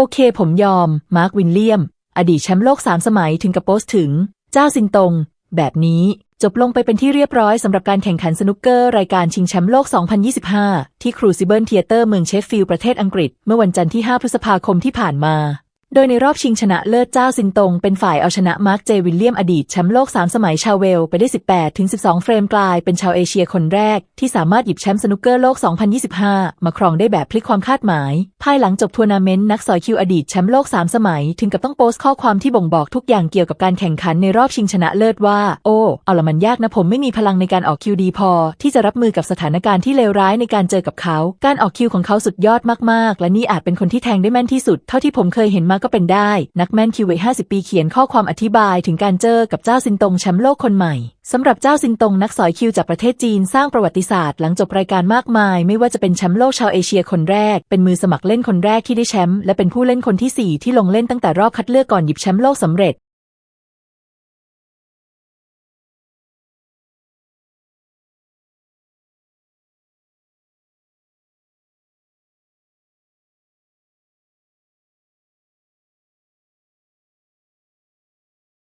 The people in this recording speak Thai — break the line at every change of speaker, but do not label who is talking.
โอเคผมยอม มาร์ควินเลียม อดีตแชมป์โลกสามสมัยถึงกับโพสต์ถึง เจ้าซินตง แบบนี้จบลงไปเป็นที่เรียบร้อยสำหรับการแข่งขันสนุกเกอร์รายการชิงแชมป์โลก 2025 ที่ครูซิเบิลเทเตอร์เมืองเชฟฟิลด์ประเทศอังกฤษ เมื่อวันจันทร์ที่ 5 พฤษภาคมที่ผ่านมา โดยในรอบชิงชนะเลิศเจ้าซินตง เป็นฝ่ายเอาชนะมาร์คเจวิลเลียมอดีตแชมป์โลก 3 สมัยชาวเวล ไปได้ 18 ถึง 12 เฟรมกลายเป็นชาวเอเชียคนแรก ที่สามารถหยิบแชมป์สนุกเกอร์โลก 2025 มาครองได้แบบพลิกความคาดหมายภายหลังจบทัวร์นาเมนต์นักสอยคิวอดีตแชมป์โลก 3 สมัย ถึงกับต้องโพสต์ข้อความที่บ่งบอกทุกอย่างเกี่ยวกับการแข่งขันในรอบชิงชนะเลิศว่า โอ้ เอาละมันยากนะผมไม่มีพลังในการออกคิวดีพอ ที่จะรับมือกับสถานการณ์ที่เลวร้ายในการเจอกับเขา การออกคิวของเขาสุดยอดมากๆ และนี่อาจเป็นคนที่แทงได้แม่นที่สุด เท่าที่ผมเคยเห็นมาก็เป็นได้ นักแม่นคิววัย50 ปีเขียนข้อความอธิบายถึงการเจอกับเจ้าซินตงแชมป์โลกคนใหม่ สำหรับเจ้าซินตงนักสอยคิวจากประเทศจีนสร้างประวัติศาสตร์หลังจบรายการมากมาย ไม่ว่าจะเป็นแชมป์โลกชาวเอเชียคนแรก เป็นมือสมัครเล่นคนแรกที่ได้แชมป์และเป็นผู้เล่นคนที่ 4 ที่ลงเล่นตั้งแต่รอบคัดเลือกก่อนหยิบแชมป์โลกสำเร็จ